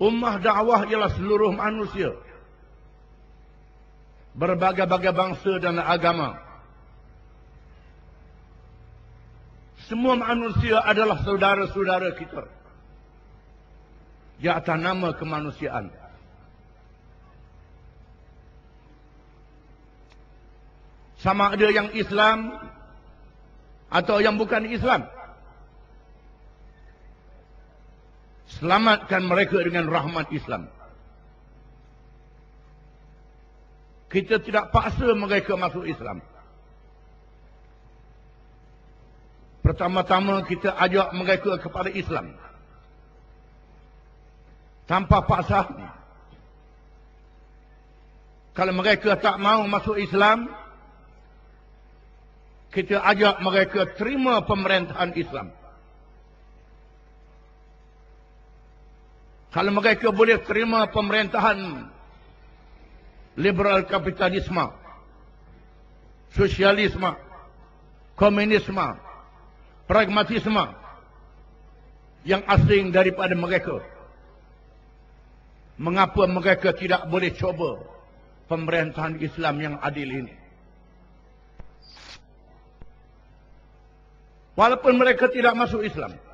Ummah dakwah ialah seluruh manusia. Berbagai-bagai bangsa dan agama. Semua manusia adalah saudara-saudara kita. Di atas nama kemanusiaan. Sama ada yang Islam atau yang bukan Islam. Selamatkan mereka dengan rahmat Islam. Kita tidak paksa mereka masuk Islam. Pertama-tama kita ajak mereka kepada Islam. Tanpa paksa. Kalau mereka tak mau masuk Islam, kita ajak mereka terima pemerintahan Islam. Kalau mereka boleh terima pemerintahan liberal kapitalisme, sosialisme, komunisme, pragmatisme yang asing daripada mereka. Mengapa mereka tidak boleh coba pemerintahan Islam yang adil ini? Walaupun mereka tidak masuk Islam.